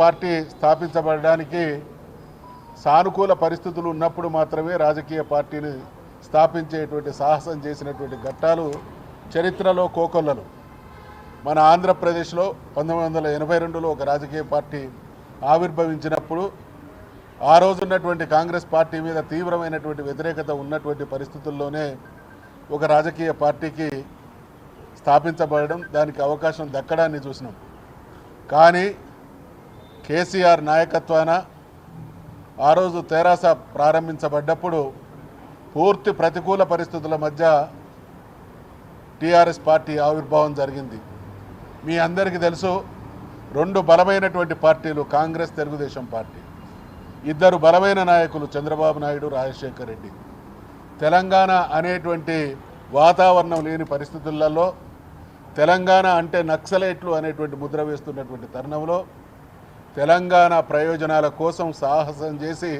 Party స్థాపించబడడానికి సానుకూల పరిస్థితులు ఉన్నప్పుడు మాత్రమే రాజకీయ పార్టీని స్థాపించేటువంటి సాహసం చేసినటువంటి ఘట్టాలు చరిత్రలో కోకొల్లలు. మన ఆంధ్రప్రదేశ్లో పంతొమ్మిది వందల ఎనభై రెండులో ఒక రాజకీయ పార్టీ ఆవిర్భవించినప్పుడు ఆ రోజున్నటువంటి కాంగ్రెస్ పార్టీ మీద తీవ్రమైనటువంటి వ్యతిరేకత ఉన్నటువంటి పరిస్థితుల్లోనే ఒక రాజకీయ పార్టీకి స్థాపించబడడం దానికి అవకాశం దక్కడాన్ని చూసినాం. కానీ కేసీఆర్ నాయకత్వాన ఆ రోజు తెరాస ప్రారంభించబడ్డప్పుడు పూర్తి ప్రతికూల పరిస్థితుల మధ్య టీఆర్ఎస్ పార్టీ ఆవిర్భావం జరిగింది. మీ అందరికీ తెలుసు రెండు బలమైనటువంటి పార్టీలు కాంగ్రెస్ తెలుగుదేశం పార్టీ. ఇద్దరు బలమైన నాయకులు చంద్రబాబు నాయుడు రాజశేఖర్ రెడ్డి. తెలంగాణ అనేటువంటి వాతావరణం లేని పరిస్థితులలో తెలంగాణ అంటే నక్సలైట్లు అనేటువంటి ముద్ర వేస్తున్నటువంటి తరుణంలో తెలంగాణ ప్రయోజనాల కోసం సాహసం చేసి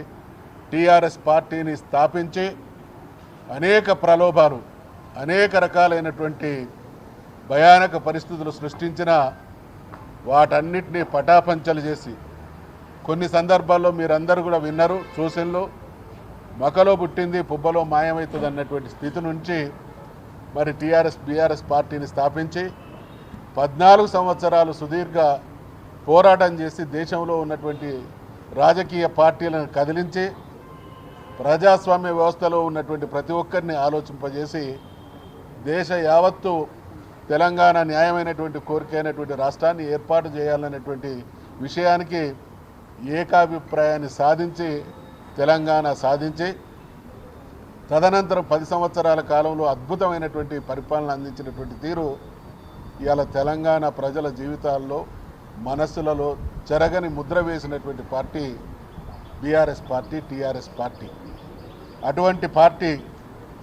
టీఆర్ఎస్ పార్టీని స్థాపించి అనేక ప్రలోభాలు అనేక రకాలైనటువంటి భయానక పరిస్థితులు సృష్టించిన వాటన్నిటినీ పటాపంచలు చేసి కొన్ని సందర్భాల్లో మీరందరూ కూడా విన్నారు చూసిన్లు మకలో పుట్టింది పుబ్బలో మాయమవుతుంది అన్నటువంటి స్థితి నుంచి మరి టీఆర్ఎస్ బీఆర్ఎస్ పార్టీని స్థాపించి పద్నాలుగు సంవత్సరాలు సుదీర్ఘ పోరాటం చేసి దేశంలో ఉన్నటువంటి రాజకీయ పార్టీలను కదిలించి ప్రజాస్వామ్య వ్యవస్థలో ఉన్నటువంటి ప్రతి ఒక్కరిని ఆలోచింపజేసి దేశ యావత్తు తెలంగాణ న్యాయమైనటువంటి కోరిక అయినటువంటి రాష్ట్రాన్ని ఏర్పాటు చేయాలనేటువంటి విషయానికి ఏకాభిప్రాయాన్ని సాధించి తెలంగాణ సాధించి తదనంతరం పది సంవత్సరాల కాలంలో అద్భుతమైనటువంటి పరిపాలన అందించినటువంటి తీరు ఇవాళ తెలంగాణ ప్రజల జీవితాల్లో మనస్సులలో జరగని ముద్ర వేసినటువంటి party BRS party TRS party. అటువంటి పార్టీ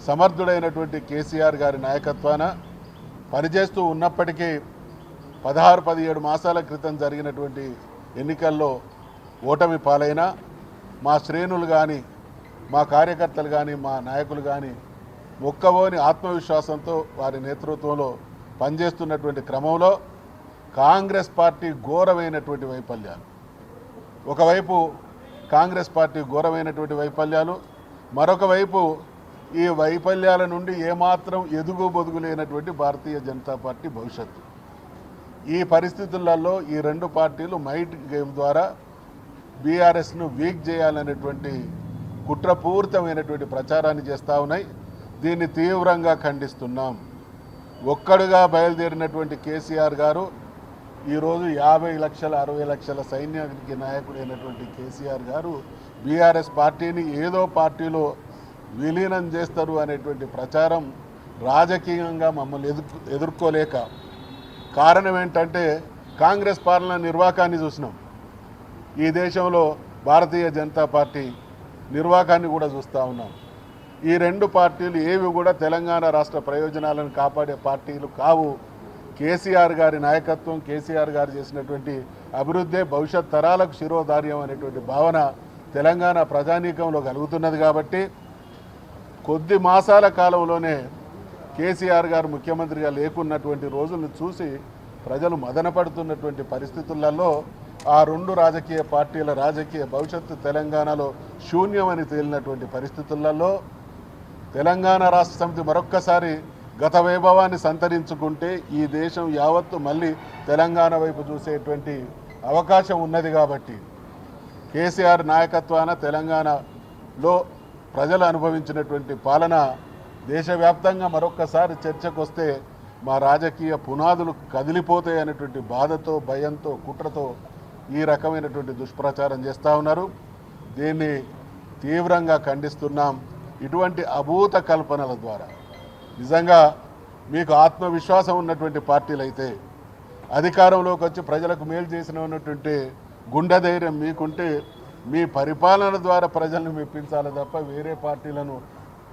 సమర్థుడైనటువంటి కేసీఆర్ గారి నాయకత్వాన పనిచేస్తూ ఉన్నప్పటికీ పదహారు పదిహేడు మాసాల క్రితం జరిగినటువంటి ఎన్నికల్లో ఓటమి పాలైన మా శ్రేణులు కానీ మా కార్యకర్తలు కానీ మా నాయకులు కానీ మొక్కవోని ఆత్మవిశ్వాసంతో వారి నేతృత్వంలో పనిచేస్తున్నటువంటి క్రమంలో కాంగ్రెస్ పార్టీ ఘోరమైనటువంటి వైఫల్యాలు. ఒకవైపు కాంగ్రెస్ పార్టీ ఘోరమైనటువంటి వైఫల్యాలు మరొక వైపు ఈ వైఫల్యాల నుండి ఏమాత్రం ఎదుగు బొదుగు లేనటువంటి భారతీయ జనతా పార్టీ భవిష్యత్తు. ఈ పరిస్థితులలో ఈ రెండు పార్టీలు మైట్ గేమ్ ద్వారా బీఆర్ఎస్ను వీక్ చేయాలనేటువంటి కుట్రపూరితమైనటువంటి ప్రచారాన్ని చేస్తూ ఉన్నాయి. దీన్ని తీవ్రంగా ఖండిస్తున్నాం. ఒక్కడుగా బయలుదేరినటువంటి కేసీఆర్ గారు ఈరోజు యాభై లక్షల అరవై లక్షల సైన్యానికి నాయకుడైనటువంటి కేసీఆర్ గారు బీఆర్ఎస్ పార్టీని ఏదో పార్టీలో విలీనం చేస్తారు అనేటువంటి ప్రచారం రాజకీయంగా మమ్మల్ని ఎదుర్కొ ఎదుర్కోలేక కారణం ఏంటంటే కాంగ్రెస్ పాలన నిర్వాకాన్ని చూసినాం. ఈ దేశంలో భారతీయ జనతా పార్టీ నిర్వాకాన్ని కూడా చూస్తూ ఉన్నాం. ఈ రెండు పార్టీలు ఏవి కూడా తెలంగాణ రాష్ట్ర ప్రయోజనాలను కాపాడే పార్టీలు కావు. కేసీఆర్ గారి నాయకత్వం కేసీఆర్ గారు చేసినటువంటి అభివృద్ధే భవిష్యత్ తరాలకు శిరోధార్యం అనేటువంటి భావన తెలంగాణ ప్రజానీకంలో కలుగుతున్నది కాబట్టి కొద్ది మాసాల కాలంలోనే కేసీఆర్ గారు ముఖ్యమంత్రిగా లేకున్నటువంటి రోజులను చూసి ప్రజలు మదనపడుతున్నటువంటి పరిస్థితులలో ఆ రెండు రాజకీయ పార్టీల రాజకీయ భవిష్యత్తు తెలంగాణలో శూన్యమని తేలినటువంటి పరిస్థితులలో తెలంగాణ రాష్ట్ర సమితి మరొక్కసారి గత వైభవాన్ని సంతరించుకుంటే ఈ దేశం యావత్తు మళ్ళీ తెలంగాణ వైపు చూసేటువంటి అవకాశం ఉన్నది కాబట్టి కేసీఆర్ నాయకత్వాన తెలంగాణలో ప్రజలు అనుభవించినటువంటి పాలన దేశవ్యాప్తంగా మరొక్కసారి చర్చకు వస్తే మా రాజకీయ పునాదులు కదిలిపోతాయి అనేటువంటి బాధతో భయంతో కుట్రతో ఈ రకమైనటువంటి దుష్ప్రచారం చేస్తూ ఉన్నారు. దీన్ని తీవ్రంగా ఖండిస్తున్నాం. ఇటువంటి అభూత కల్పనల ద్వారా నిజంగా మీకు ఆత్మవిశ్వాసం ఉన్నటువంటి పార్టీలు అయితే అధికారంలోకి వచ్చి ప్రజలకు మేలు చేసిన ఉన్నటువంటి గుండె ధైర్యం మీకుంటే మీ పరిపాలన ద్వారా ప్రజలను మెప్పించాలి తప్ప వేరే పార్టీలను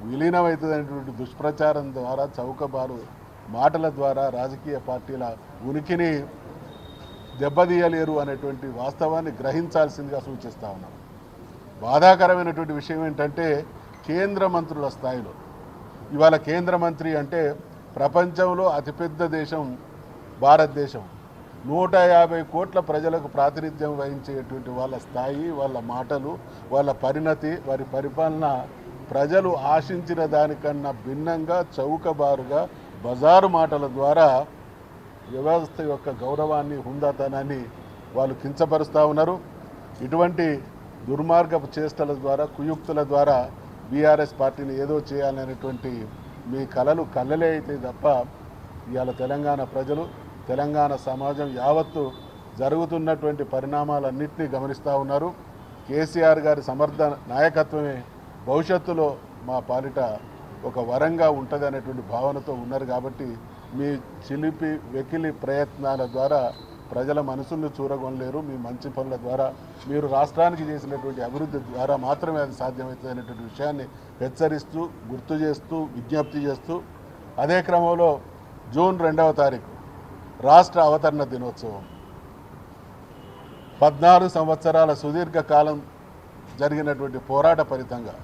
విలీనమవుతుందనేటువంటి దుష్ప్రచారం ద్వారా చౌకబారు మాటల ద్వారా రాజకీయ పార్టీల ఉనికిని దెబ్బతీయలేరు అనేటువంటి వాస్తవాన్ని గ్రహించాల్సిందిగా సూచిస్తా ఉన్నాం. బాధాకరమైనటువంటి విషయం ఏంటంటే కేంద్ర మంత్రుల స్థాయిలో ఇవాళ కేంద్ర మంత్రి అంటే ప్రపంచంలో అతిపెద్ద దేశం భారతదేశం. నూట యాభై కోట్ల ప్రజలకు ప్రాతినిధ్యం వహించేటువంటి వాళ్ళ స్థాయి వాళ్ళ మాటలు వాళ్ళ పరిణతి వారి పరిపాలన ప్రజలు ఆశించిన దానికన్నా భిన్నంగా చౌకబారుగా బజారు మాటల ద్వారా వ్యవస్థ యొక్క గౌరవాన్ని హుందాతనాన్ని వాళ్ళు కించపరుస్తూ ఉన్నారు. ఇటువంటి దుర్మార్గపు చేష్టల ద్వారా కుయుక్తుల ద్వారా బీఆర్ఎస్ పార్టీని ఏదో చేయాలనేటువంటి మీ కలలు కళ్ళలే అయితే తప్ప ఇవాళ తెలంగాణ ప్రజలు తెలంగాణ సమాజం యావత్తు జరుగుతున్నటువంటి పరిణామాలన్నింటినీ గమనిస్తూ ఉన్నారు. కేసీఆర్ గారి సమర్థ నాయకత్వమే భవిష్యత్తులో మా పాలిట ఒక వరంగా ఉంటుంది అనేటువంటి భావనతో ఉన్నారు కాబట్టి మీ చిలిపి వెకిలి ప్రయత్నాల ద్వారా ప్రజల మనసులను చూరగొనలేరు. మీ మంచి పనుల ద్వారా మీరు రాష్ట్రానికి చేసినటువంటి అభివృద్ధి ద్వారా మాత్రమే అది సాధ్యమవుతుంది అనేటువంటి విషయాన్ని హెచ్చరిస్తూ గుర్తు చేస్తూ విజ్ఞప్తి చేస్తూ అదే క్రమంలో జూన్ రెండవ తారీఖు రాష్ట్ర అవతరణ దినోత్సవం. పద్నాలుగు సంవత్సరాల సుదీర్ఘ కాలం జరిగినటువంటి పోరాట ఫలితంగా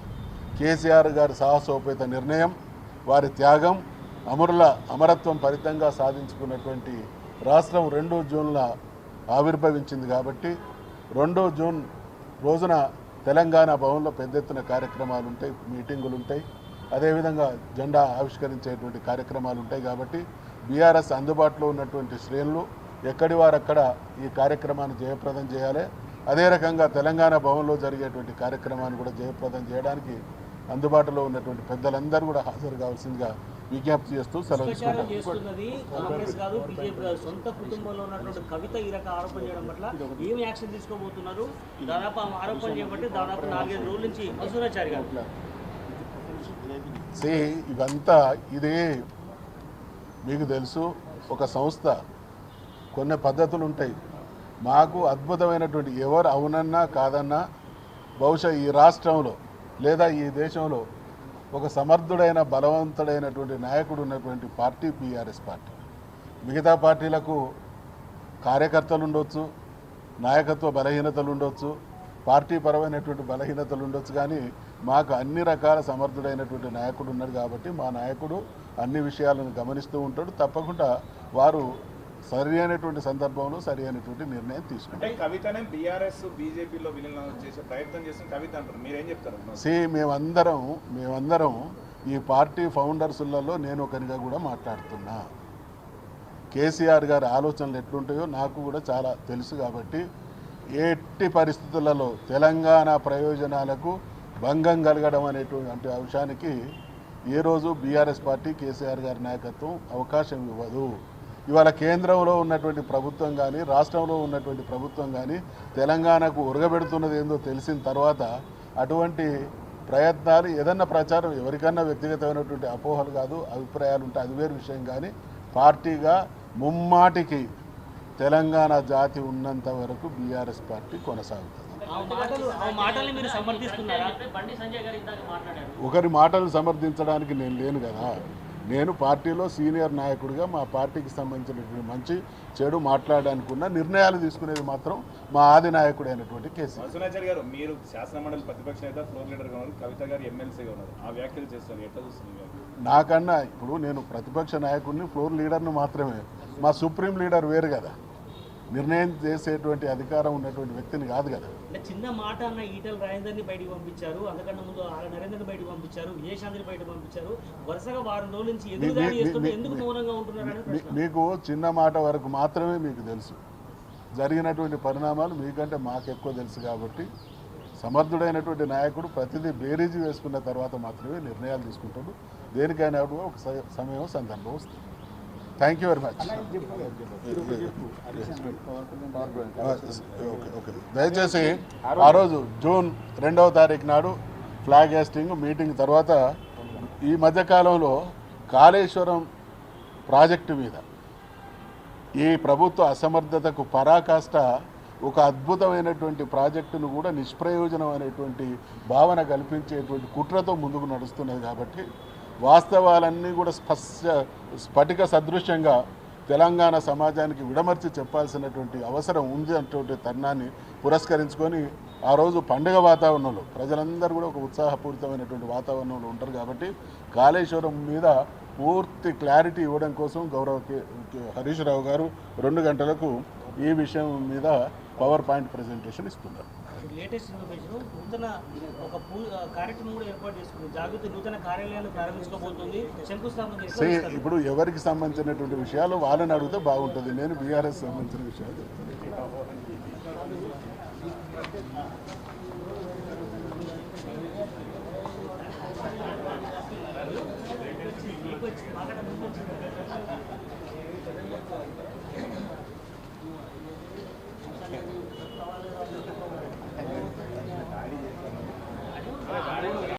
కేసీఆర్ గారి సాహసోపేత నిర్ణయం వారి త్యాగం అమరుల అమరత్వం ఫలితంగా సాధించుకున్నటువంటి రాష్ట్రం రెండు జూన్ల ఆవిర్భవించింది కాబట్టి రెండో జూన్ రోజున తెలంగాణ భవన్లో పెద్ద ఎత్తున కార్యక్రమాలు ఉంటాయి మీటింగులు ఉంటాయి అదేవిధంగా జెండా ఆవిష్కరించేటువంటి కార్యక్రమాలు ఉంటాయి కాబట్టి బీఆర్ఎస్ అందుబాటులో ఉన్నటువంటి శ్రేణులు ఎక్కడి వారక్కడ ఈ కార్యక్రమాన్ని జయప్రదం చేయాలి. అదే రకంగా తెలంగాణ భవన్లో జరిగేటువంటి కార్యక్రమాన్ని కూడా జయప్రదం చేయడానికి అందుబాటులో ఉన్నటువంటి పెద్దలందరూ కూడా హాజరు కావాల్సిందిగా విజ్ఞప్తి చేస్తూ సెలవు సొంత కుటుంబంలో ఉన్నటువంటి కవిత ఈ రకం ఆరోపణ చేయడం పట్ల ఏమి యాక్షన్ తీసుకోబోతున్నారు? దాదాపు ఆరోపణ చేయబట్టి దాదాపు నాలుగైదు రోజుల నుంచి మసూరాచారి గారు. సే ఇవంతా ఇది మీకు తెలుసు ఒక సంస్థ. కొన్ని పద్ధతులు ఉంటాయి. మాకు అద్భుతమైనటువంటి ఎవరు అవునన్నా కాదన్నా బహుశా ఈ రాష్ట్రంలో లేదా ఈ దేశంలో ఒక సమర్థుడైన బలవంతుడైనటువంటి నాయకుడు ఉన్నటువంటి పార్టీ బీఆర్ఎస్ పార్టీ. మిగతా పార్టీలకు కార్యకర్తలు ఉండొచ్చు నాయకత్వ బలహీనతలు ఉండొచ్చు పార్టీ పరమైనటువంటి బలహీనతలు ఉండొచ్చు కానీ మాకు అన్ని రకాల సమర్థుడైనటువంటి నాయకుడు ఉన్నాడు కాబట్టి మా నాయకుడు అన్ని విషయాలను గమనిస్తూ ఉంటాడు. తప్పకుండా వారు సరి అయినటువంటి సందర్భంలో సరి అయినటువంటి నిర్ణయం తీసుకుంటారు కవితనే బీఆర్ఎస్ బీజేపీలో విలీనం చేసే ప్రయత్నం చేసిన కవిత అంటారు. మీరేం చెప్తారు? సి మేమందరం మేమందరం ఈ పార్టీ ఫౌండర్స్లలో నేను ఒకరిగా కూడా మాట్లాడుతున్నా. కేసీఆర్ గారి ఆలోచనలు ఎట్లుంటాయో నాకు కూడా చాలా తెలుసు కాబట్టి ఎట్టి పరిస్థితులలో తెలంగాణ ప్రయోజనాలకు భంగం కలగడం అనేటువంటి అంశానికి ఏ రోజు బీఆర్ఎస్ పార్టీ కేసీఆర్ గారి నాయకత్వం అవకాశం ఇవ్వదు. ఇవాళ కేంద్రంలో ఉన్నటువంటి ప్రభుత్వం కానీ రాష్ట్రంలో ఉన్నటువంటి ప్రభుత్వం కానీ తెలంగాణకు ఉరగబెడుతున్నది ఏందో తెలిసిన తర్వాత అటువంటి ప్రయత్నాలు ఏదన్నా ప్రచారం ఎవరికన్నా వ్యక్తిగతమైనటువంటి అపోహలు కాదు అభిప్రాయాలు ఉంటాయి అది వేరు విషయం కానీ పార్టీగా ముమ్మాటికి తెలంగాణ జాతి ఉన్నంత వరకు బీఆర్ఎస్ పార్టీ కొనసాగుతుంది. ఆ మాటలు ఆ మాటల్ని మీరు సమర్థిస్తున్నారా? బండి సంజయ్ గారు ఇందాక మాట్లాడారు. ఒకరి మాటలు సమర్థించడానికి నేను లేను కదా. నేను పార్టీలో సీనియర్ నాయకుడిగా మా పార్టీకి సంబంధించినటువంటి మంచి చెడు మాట్లాడడానికి ఉన్న నిర్ణయాలు తీసుకునేది మాత్రం మా ఆది నాయకుడైనటువంటి కేసీఆర్ మధునాచారి గారు మీరు శాసన మండలి ప్రతిపక్ష నేత ఫ్లోర్ లీడర్గా ఉన్నారు కవిత గారు ఎమ్మెల్సీగా ఉన్నారు. ఆ వ్యాఖ్యలు చేస్తారు ఎట్లా చూస్తుంది నాకన్నా ఇప్పుడు నేను ప్రతిపక్ష నాయకుడిని ఫ్లోర్ లీడర్ను మాత్రమే. మా సుప్రీం లీడర్ వేరు కదా. నిర్ణయం చేసేటువంటి అధికారం ఉన్నటువంటి వ్యక్తిని కాదు కదా. చిన్న మాట అన్న ఈటల రాజేందర్ని బయటికి పంపించారు అంతకన్నా ముందు నరేందర్ని బయటికి పంపించారు విజయశాంతిని బయటకు పంపించారు. వరుసగా వారం రోజుల నుంచి ఎందుకు మౌనంగా ప్రశ్న. మీకు చిన్న మాట వరకు మాత్రమే మీకు తెలుసు. జరిగినటువంటి పరిణామాలు మీకంటే మాకు ఎక్కువ తెలుసు కాబట్టి సమర్థుడైనటువంటి నాయకుడు ప్రతిదీ బేరీజు వేసుకున్న తర్వాత మాత్రమే నిర్ణయాలు తీసుకుంటాడు. దేనికైనా ఒక సమయం సందర్భం వస్తుంది. థ్యాంక్ యూ వెరీ మచ్ దయచేసి ఆ రోజు జూన్ రెండవ తారీఖు నాడు ఫ్లాగ్ హేస్టింగ్ మీటింగ్ తర్వాత ఈ మధ్యకాలంలో కాళేశ్వరం ప్రాజెక్టు మీద ఈ ప్రభుత్వ అసమర్థతకు పరాకాష్ట ఒక అద్భుతమైనటువంటి ప్రాజెక్టును కూడా నిష్ప్రయోజనం అనేటువంటి భావన కల్పించేటువంటి కుట్రతో ముందుకు నడుస్తున్నది కాబట్టి వాస్తవాలన్నీ కూడా స్పష్ట స్ఫటిక సదృశ్యంగా తెలంగాణ సమాజానికి విడమర్చి చెప్పాల్సినటువంటి అవసరం ఉంది అన్నటువంటి తరుణాన్ని పురస్కరించుకొని ఆ రోజు పండుగ వాతావరణంలో ప్రజలందరూ కూడా ఒక ఉత్సాహపూరితమైనటువంటి వాతావరణంలో ఉంటారు కాబట్టి కాళేశ్వరం మీద పూర్తి క్లారిటీ ఇవ్వడం కోసం గౌరవ హరీష్ రావు గారు రెండు గంటలకు ఈ విషయం మీద పవర్ పాయింట్ ప్రజెంటేషన్ ఇస్తున్నారు. లేటెస్ట్ ఇన్ఫర్మేషన్ నూతన ఒక కార్యక్రమం కూడా ఏర్పాటు చేసుకుంది. జాగృతి నూతన కార్యాలయాన్ని ప్రారంభించుకోబోతుంది శంకుస్థాపన ఇప్పుడు ఎవరికి సంబంధించినటువంటి విషయాలు వాళ్ళని అడిగితే బాగుంటుంది. నేను బీఆర్ఎస్ సంబంధించిన విషయాలు చెప్తాను.